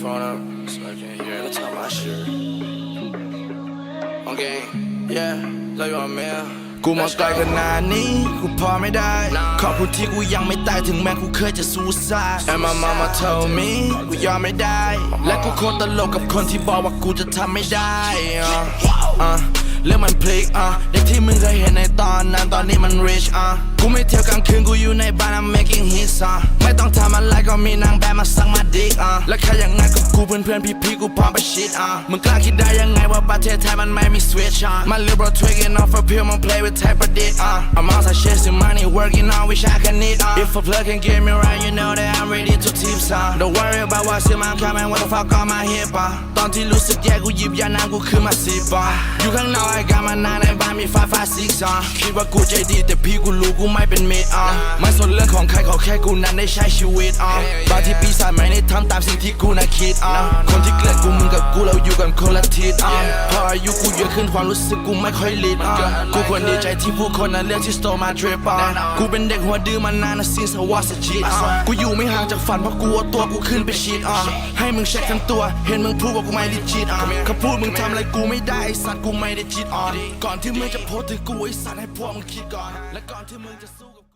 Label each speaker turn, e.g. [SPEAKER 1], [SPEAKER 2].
[SPEAKER 1] phone up so I can hear every time I shit. Okay, yeah, love you, man.
[SPEAKER 2] กูมาไกลขนาดนี้ กูพอไม่ได้ ขอบคุณที่กูยังไม่ตายถึงแม้กูเคยจะสู้ซ่า And my mama told me กูยอมไม่ได้ และกูโคตรตลกกับคนที่บอกว่ากูจะทำไม่ได้อะอะเรื่องมันพลิกอะเด็กที่มึงเคยเห็นในตอนนั้นตอนนี้มัน rich อะกูไม่เที่ยวกลางคืนกูอยู่ในบ้าน I'm making hits อะไม่ต้องทำอะไรก็ มีนางแบบมาสั่งมาดิกอะแล้วแค่อย่างงั้นกับกูเพื่อนเพื่อนพี่พี่กูพร้อมไปชิดอะมึงกล้าคิดได้ยังไงว่าประเทศไทยมันไม่มีสวิตช์อะมันเลือบรถ taking off a pill มัน play with type of dick อะ I'm outside shit to money working on wish I can need อะ If a plug can get me right you know that I'm ready to tips อะ Don't worry about what's in my coming what the fuck on my hip อะตอนที่รู้สึกแย่กูหยิบยาน้งกูขึ้นมาสิบอะอยู่ข้างนอกไอ้กามานานในบ้านมีไฟฟ้าซิกซ์อะคิดว่ากูใจดีแต่พี่กูรู้กูไม่เป็นมิตรอะ สนเรื่องของใครขอแค่กูนั้นได้ใช้ชีวิตอะบางที่ปีศาจไม่ได้ทำตามสิ่งที่กูน่ะคิดอะคนที่เกลียดกูมึงกับกูเราอยู่กันคนละทิศอะพออายุกูเยอะขึ้นความรู้สึกกูไม่ค่อยลิดอะกูควรดีใจที่ผู้คนนั้นเลือกที่ store my drip อะกูเป็นเด็กหัวดื้อมานานนะ since I was a kid อะกูอยู่ไม่ห่างจากฝันเพราะกูเอาตัวกูขึ้นไปชิดอะให้มึงเช็คทั้งตัว เห็นมึงพูดว่ากูไม่ได้จิตอะคำพูดมึงทำอะไรกูไม่ได้ไอ้สัตว์กูไม่ได้จิตอ่อนก่อนที่มึงจะโพสต์ถึงกูไอ้สัตว์ให้พวกมึงคิดก่อนและก่อนที่มึงจะสู้กับ